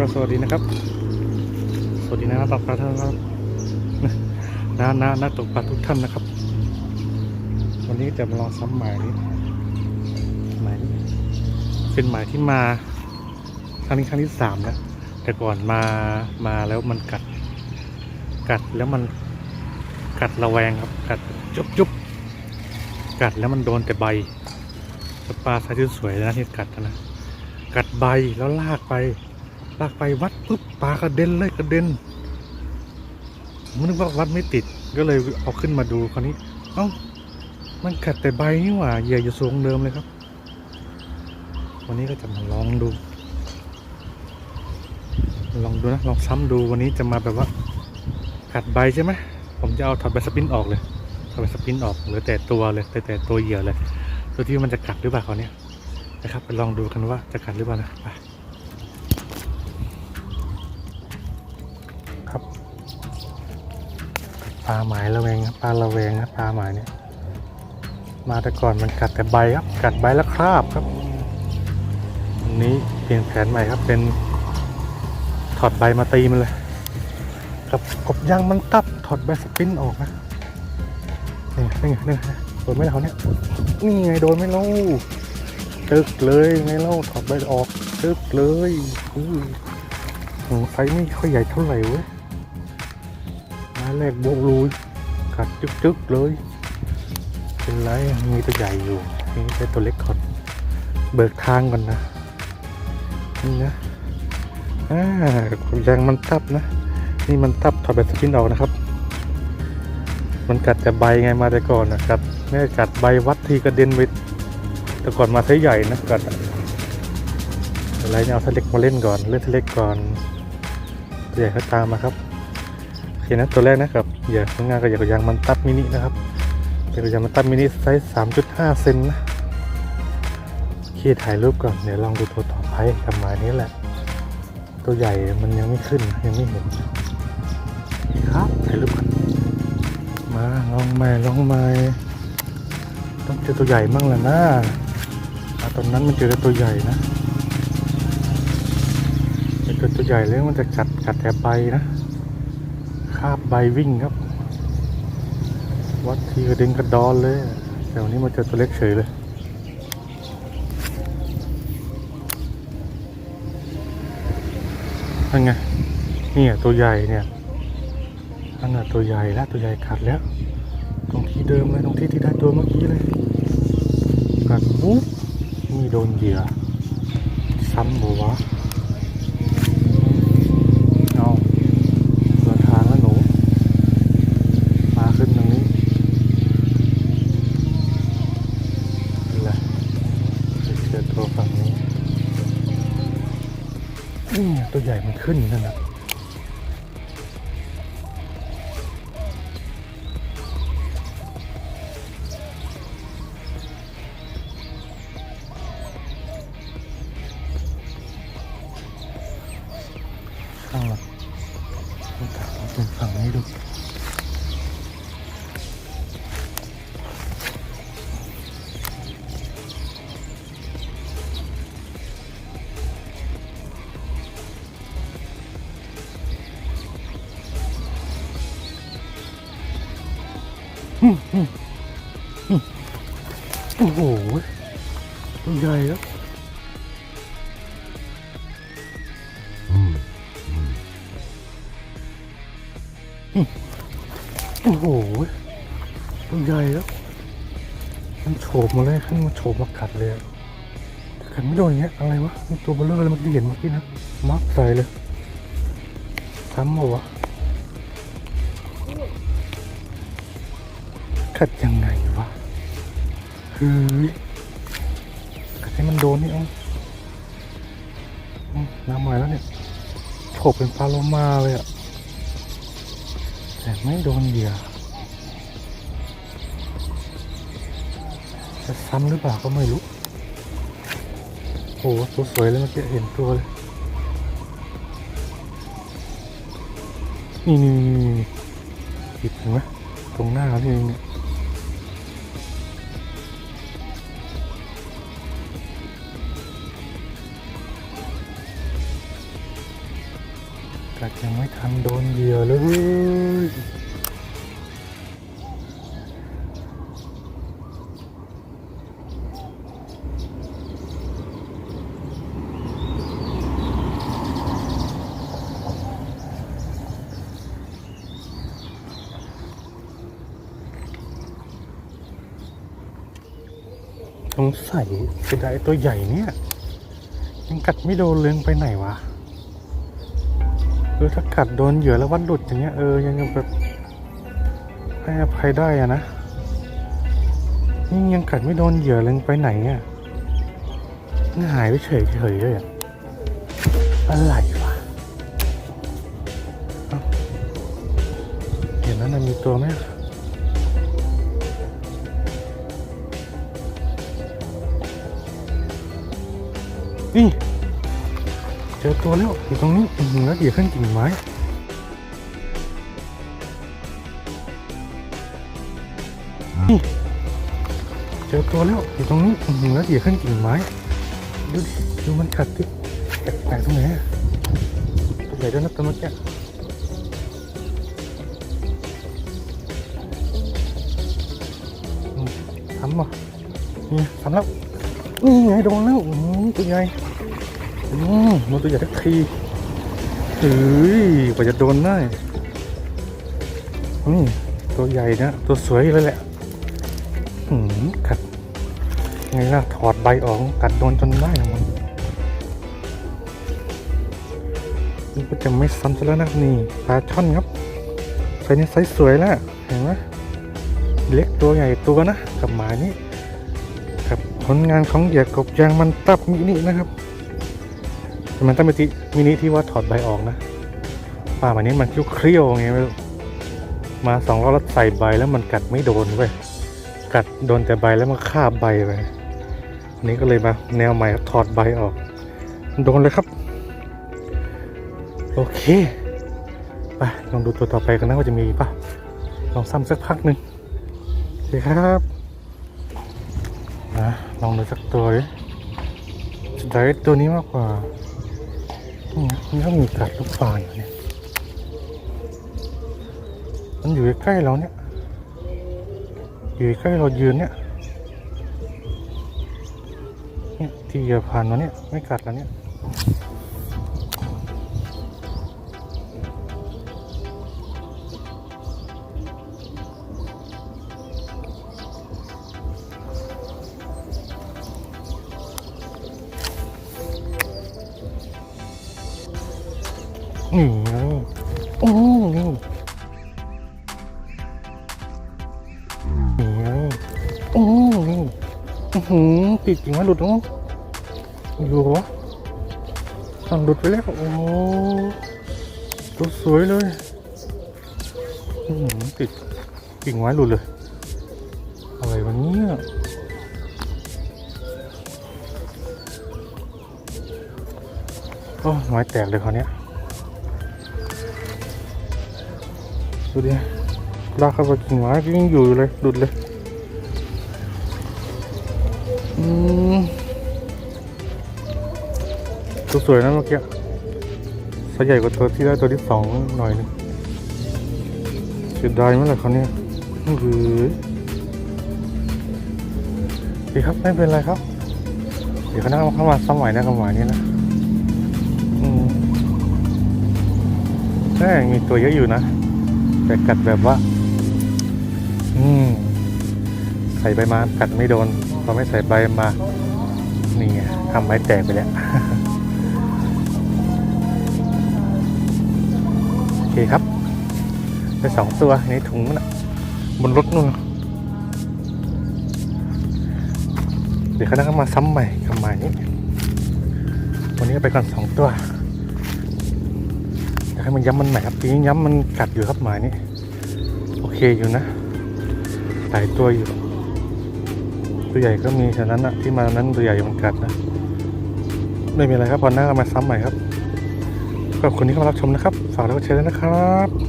ก็สวัสดีนะครับ สวัสดีนะครับปลาปลาท่านครับน้าน้านักตกปลาทุกท่านนะครับ วันนี้จะมาลองซ้ำหมายนี้หมายนี้เป็นหมายที่มาครั้งนี้ครั้งที่สามแล้วแต่ก่อนมามาแล้วมันกัด กัดแล้วมันกัดระแวงครับ กัดจุบจุบกัดแล้วมันโดนแต่ใบปลาไซส์ที่สวยนะที่กัดนะกัดใบแล้วลากไป ลากไปวัดปุ๊บปลากระเด็นเลยกระเด็นผมนึกว่าวัดไม่ติดก็เลยเอาขึ้นมาดูคราวนี้ เอ้ามันกัดแต่ใบนี่หว่าเหยื่ออยู่สูงเดิมเลยครับ วันนี้ก็จะมาลองดู ลองดูนะลองซ้ำดูวันนี้จะมาแบบว่ากัดใบใช่ไหมผมจะเอาถอดใบสปินออกเลยถอดใบสปินออกเหลือแต่ตัวเลยแต่แต่ตัวเหยื่อเลยตัวที่มันจะกัดหรือเปล่าเขาเนี่ยนะครับไปลองดูกันว่าจะกัดหรือเปล่านะไปครับ ปลาหมายระแวงครับปลาระแวงครับปลาหมายเนี่ยมาแต่ก่อนมันกัดแต่ใบครับ กัดใบแล้วคราบครับวันนี้เปลี่ยนแผนใหม่ครับเป็นถอดใบมาตีมันเลยกับกบยางมันตับถอดใบสปินออกนะนี่นี่ไงนี่ไงโดนไหมล่ะเขาเนี่ยนี่ไงโดนไหมเล่าตึกเลยไงเล่าถอดใบออกตึกเลยอือโหไฟไม่ค่อยใหญ่เท่าไหร่เว้ย แรกโบกรูยกัดจึกๆเลย เป็นไรมีตัวใหญ่อยู่นี่ใช้ตัวเล็กก่อนเบิกทางก่อนนะนี่นะอ่ายางมันตับนะ นี่มันตับถอดแบบสปินออกนะครับ มันกัดแต่ใบไงมาแต่ก่อนนะครับไม่กัดใบวัดทีกระเด็นไปแต่ก่อนมาไซส์ใหญ่นะกัดอะไรเนี่ยเอาสเล็กมาเล่นก่อนเล่นสเล็กก่อนตัวใหญ่ก็ตามมาครับ คนะตัวแรกนะครับอย่าทำงานกับอย่ากับยางมันตับมินินะครับเป็นกับยางมันตับมินิไซส์สามจุดห้าเซนนะโอเคถ่ายรูปก่อนเดี๋ยวลองดูตัวต่อไปกับหมายนี้แหละ ตัวใหญ่มันยังไม่ขึ้นยังไม่เห็นครับถ่ายรูปกันมาลองใหม่ลองใหม่ต้องเจอตัวใหญ่มั่งแหละนะตอนนั้นมันเจอต่ตัวใหญ่นะเจอตัวใหญ่แล้วมันจะกัดกัดแต่ใบนะ คาบใบวิ่งครับ วัดทีกระเด็นกระดอนเลย แต่วันนี้มาเจอตัวเล็กเฉยเลยนั่นไงนี่อะตัวใหญ่เนี่ยนั่นน่ะตัวใหญ่แล้วตัวใหญ่กัดแล้ว ตรงที่เดิมเลยตรงที่ที่ได้ตัวเมื่อกี้เลยกัดปุ๊บนี่โดนเหยื่อซ้ำบัวะ ไงตัวใโอ้โหตัวใหญ่แล้วโอ้โหตัวใหญ่แล้ว มันโฉบมาเลยขึ้นมาโฉบมากัดเลยอะกัดไม่โดนอย่างเงี้ย อะไรวะมันตัวเบลเลอร์เลยเมื่อกี้เห็นเมื่อกี้นะ มักใส่เลยซ้ำมาวะ กัดยังไงวะเฮ้ยกัดให้มันโดนนี่เอาเอาน้ำมาแล้วเนี่ยโฉบเป็นปลาโลมาเลยอะแต่ไม่โดนเหยื่อจะซ้ำหรือเปล่าก็ไม่รู้โอ้โหสวยเลยเมื่อกี้เห็นตัวเลย นี่นี่นี่นี่ผิดเห็นไหมตรงหน้าเขานี่เองเนี่ย ยังไม่ทันโดนเหยื่อเลยสงสัยเสียดายตัวใหญ่เนี่ย ยังกัดไม่โดนเลยไปไหนวะ เออถ้ากัดโดนเหยื่อแล้ววัดหลุดอย่างเงี้ยเออยังแบบให้อภัยได้อะนะนี่ยังกัดไม่โดนเหยื่อเลยไปไหนอะหายไปเฉยเฉยๆเลยอะอะไรวะเเห็นนั้นนะมีตัวไหมนี่ เจอตัวแล้วอยู่ตรงนี้แล้วเดี๋ยวขึ้นกิ่งไม้นี่เจอตัวแล้วอยู่ตรงนี้แล้วเดี๋ยวขึ้นกิ่งไม้ดูดิดูมันกัดดิแปลกตรงไหนตัวใหญ่ด้วยนะตัวเมื่อกี้ทำป่ะนี่ทำแล้วนี่ไงโดนแล้วอืมตัวใหญ่ อืมโดนตัวใหญ่ทักทีเฮ้ยกว่าจะโดนได้นี่ตัวใหญ่นะตัวสวยเลยแหละหืมกัดไงล่ะถอดใบออกกัดโดนจนได้นะมันนี่ก็จะไม่ซ้ำซะแล้วนะนี่ปลาช่อนครับไซส์นี้ไซส์สวยแล้วเห็นไหมเล็กตัวใหญ่ตัวนะกับหมานี่ครับผลงานของเหยื่อกบยางมันตับมินินะครับ มันตั้งมินิมินิที่ว่าถอดใบออกนะป่ามันนี้มันเครี้ยวไงไม่รู้มาสองรอบแล้วใส่ใบแล้วมันกัดไม่โดนเว้ยกัดโดนแต่ใบแล้วมันคาบใบไปอันนี้ก็เลยมาแนวใหม่ถอดใบออก โดนเลยครับ โอเคไปลองดูตัวต่อไปกันนะว่าจะมีป่ะลองซ้ำสักพักหนึ่งโอเคครับนะลองดูสักตัวดิจะได้ตัวนี้มากกว่า นี่นะนี่ก็มีกัดลูกปลาอยู่เนี่ยมันอยู่ใกล้เราเนี่ย อยู่ใกล้เรายืนเนี่ยเนี่ยที่เหยื่อผ่านมาเนี่ยไม่กัดแล้วเนี่ย นี่โอ้นี่โอ้นี่อื้อหือติดจริงไหมหลุดมั้งอยู่วะสั่งหลุดไปแล้ว โอ้ตัวสวยเลยอื้อหือติดกิ่งไม้หลุดเลย อะไรวะเนี่ยโอ้ไม้แตกเลยคราวเนี้ ดูดิลากเข้าไปกิ่งไม้ก็ยังอยู่อยู่เลยดุดเลยอืมตัวสวยนะเมื่อกี้ไซส์ใหญ่กว่าตัวที่ได้ตัวที่สองหน่อยหนึงเสียดายไหมล่ะเขาวเนี่ยอื้อหือดีครับไม่เป็นไรครับ เดี๋ยวเขานั่งเข้ามาสมัยนะกับหมายนี้นะอืมแม่งมีตัวเยอะอยู่นะ แต่กัดแบบว่า อืมใส่ใบมากัดไม่โดนพอไม่ใส่ใบมา นี่ไงทำไม้แตกไปแล้วโอเคครับไปสองตัวในถุงนะบนรถนู่น เดี๋ยวคณะก็มาซ้ำใหม่กับหมายนี้ วันนี้ไปก่อนสองตัว ให้มันย้ำมันใหม่ครับปีนี้ย้ำมันกัดอยู่ครับหมายนี้โอเคอยู่นะหลายตัวอยู่ ตัวใหญ่ก็มีฉะนั้นอะที่มานั้นตัวใหญ่มันกัดนะไม่มีอะไรครับวันหน้ามาซ้ำใหม่ครับขอบคุณที่เข้ามารับชมนะครับ ฝากแล้วก็แชร์ด้วยนะครับ